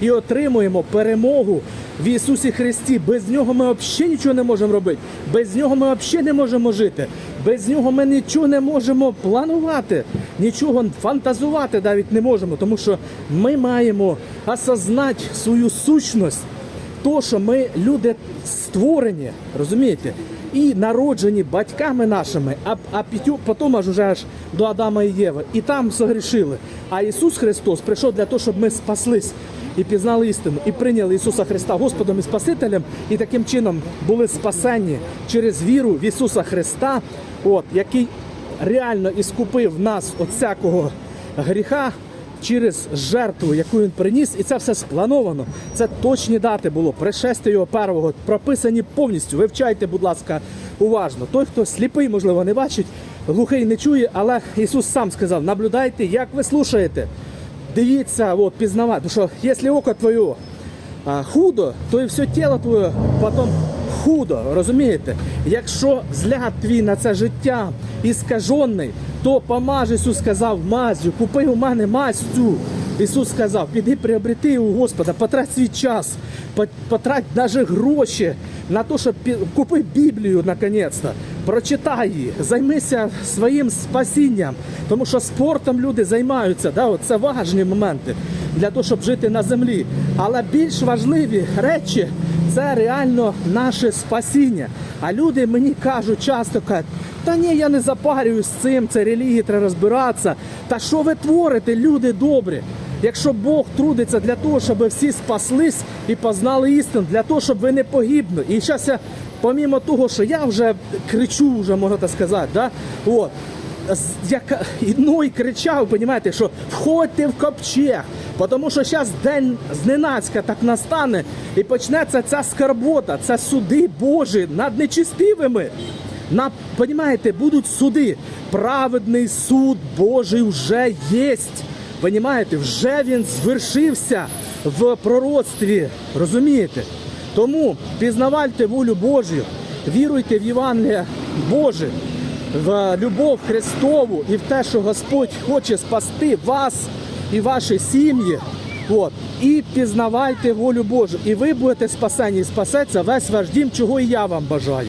і отримуємо перемогу в Ісусі Христі. Без нього ми взагалі нічого не можемо робити. Без нього ми взагалі не можемо жити. Без нього ми нічого не можемо планувати, нічого фантазувати навіть не можемо, тому що ми маємо осознати свою сущність то, що ми люди створені, розумієте, і народжені батьками нашими, а, а п'ятю, потім аж уже аж до Адама і Єви. І там согрішили. А Ісус Христос прийшов для того, щоб ми спаслись і пізнали істину, і прийняли Ісуса Христа Господом і Спасителем, і таким чином були спасені через віру в Ісуса Христа, от, який реально іскупив нас від всякого гріха через жертву, яку він приніс, і це все сплановано. Це точні дати було. Пришестя його первого прописані повністю. Вивчайте, будь ласка, уважно. Той, хто сліпий, можливо, не бачить, глухий не чує, але Ісус сам сказав: наблюдайте, як ви слушаєте. Дивіться, от, пізнавати. Що якщо око твоє худо, то і все тіло твоє потім худо, розумієте? Якщо взгляд твій на це життя іскажений, то помаж, сказав, мазю, купи у мене мазь цю. Ісус сказав, піди приобрети у Господа, потрать свій час, по- потрать навіть гроші на те, щоб купи Біблію наконець-то, прочитай її, займися своїм спасінням, тому що спортом люди займаються, да, це важні моменти для того, щоб жити на землі. Але більш важливі речі це реально наше спасіння. А люди мені кажуть часто кажуть, та ні, я не запарююсь з цим, це релігії, треба розбиратися. Та що ви творите, люди добрі? Якщо Бог трудиться для того, щоб всі спаслись і познали істину, для того, щоб ви не погибли. І зараз я, помімо того, що я вже кричу, вже можна так сказати, да? от, як Ной кричав, розумієте, що входьте в ковчег, тому що зараз день зненацька так настане і почнеться ця скарбота, це суди Божі над нечистивими. На, понімаєте, будуть суди. Праведний суд Божий вже єсть. Понімаєте, вже він звершився в пророцтві. Розумієте? Тому пізнавайте волю Божю, віруйте в Євангелія Боже, в любов Христову і в те, що Господь хоче спасти вас і ваші сім'ї. От. І пізнавайте волю Божу. І ви будете спасені, і спасеться весь ваш дім, чого і я вам бажаю.